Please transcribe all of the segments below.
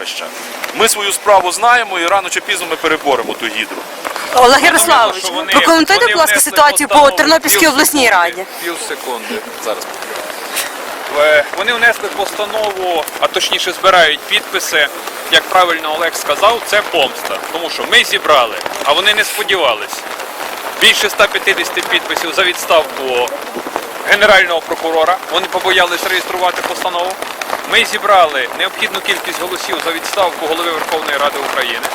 Хреща. Ми свою справу знаємо і рано чи пізно ми переборемо ту гідру. Олег Ярославович, що вони- прокоментуйте, вони будь ласка, внесли ситуацію по постанову. Тернопільській Пів обласній секунди, раді. Пів секунди. Зараз. Е, Вони внесли постанову, а точніше збирають підписи. Як правильно Олег сказав, це помста. Тому що ми зібрали, а вони не сподівались. Більше 150 підписів за відставку генерального прокурора. Вони побоялись реєструвати постанову. Ми зібрали необхідну кількість голосів за відставку голови Верховної Ради України.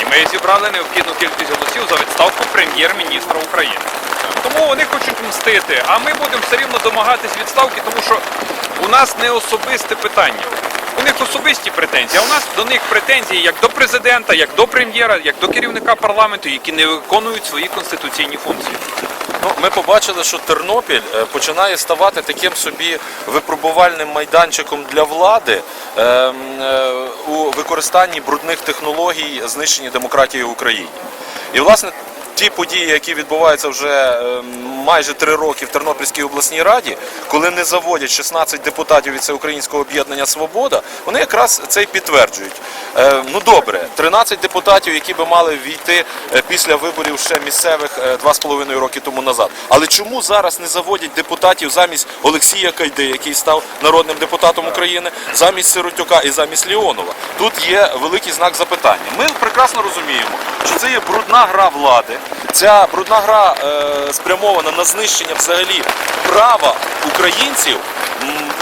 І ми зібрали необхідну кількість голосів за відставку прем'єр-міністра України. Тому вони хочуть мстити, а ми будемо все рівно домагатись відставки, тому що у нас не особисте питання. У них особисті претензії, а у нас до них претензії як до президента, як до прем'єра, як до керівника парламенту, які не виконують свої конституційні функції. Ну, ми побачили, що Тернопіль е, починає ставати таким собі випробувальним майданчиком для влади е, е, у використанні брудних технологій знищення демократії в Україні. І власне. Ті події, які відбуваються вже е, майже три роки в Тернопільській обласній раді, коли не заводять 16 депутатів від Всеукраїнського об'єднання Свобода, вони якраз це й підтверджують. Е, Ну добре, 13 депутатів, які би мали війти е, після виборів ще місцевих е, два з половиною роки тому назад. Але чому зараз не заводять депутатів замість Олексія Кайди, який став народним депутатом України, замість Сиротюка і замість Леонова? Тут є великий знак запитання. Ми прекрасно розуміємо, що це є брудна гра влади. Ця брудна гра е, спрямована на знищення взагалі права українців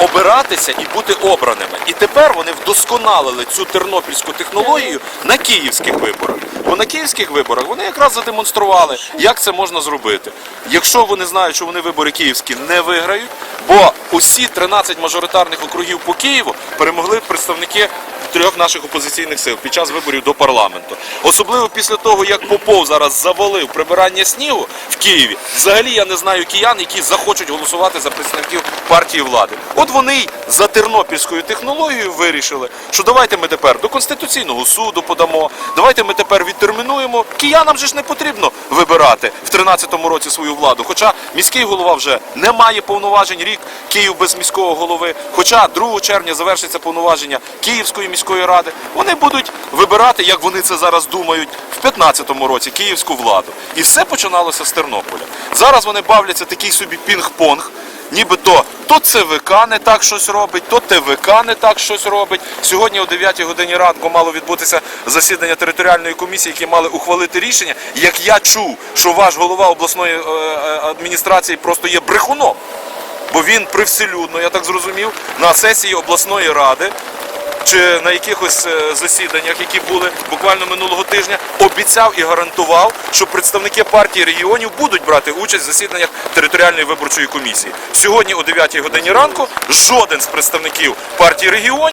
обиратися і бути обраними. І тепер вони вдосконалили цю тернопільську технологію на київських виборах. Бо на київських виборах вони якраз задемонстрували, як це можна зробити. Якщо вони знають, що вони вибори київські не виграють, бо усі 13 мажоритарних округів по Києву перемогли представники трьох наших опозиційних сил під час виборів до парламенту. Особливо після того, як Попов зараз завалив прибирання снігу в Києві, взагалі я не знаю киян, які захочуть голосувати за представників партії влади. От вони й за тернопільською технологією вирішили, що давайте ми тепер до Конституційного суду подамо, давайте ми тепер відтермінуємо. Киянам же ж не потрібно вибирати в 13-му році свою владу. Хоча міський голова вже не має повноважень, рік Київ без міського голови. Хоча 2 червня завершиться повноваження Київської міської ради. Вони будуть вибирати, як вони це зараз думають, в 15-му році київську владу. І все починалося з Тернополя. Зараз вони бавляться такий собі пінг-понг. Нібито то ЦВК не так щось робить, то ТВК не так щось робить. Сьогодні о 9 годині ранку мало відбутися засідання територіальної комісії, які мали ухвалити рішення. Як я чув, що ваш голова обласної е, е, адміністрації просто є брехуном, бо він привселюдно, я так зрозумів, на сесії обласної ради чи на якихось е, засіданнях, які були буквально минулого тижня, обіцяв і гарантував, що представники партії регіонів будуть брати участь в засіданнях територіальної виборчої комісії. Сьогодні о 9 годині ранку жоден з представників партії регіонів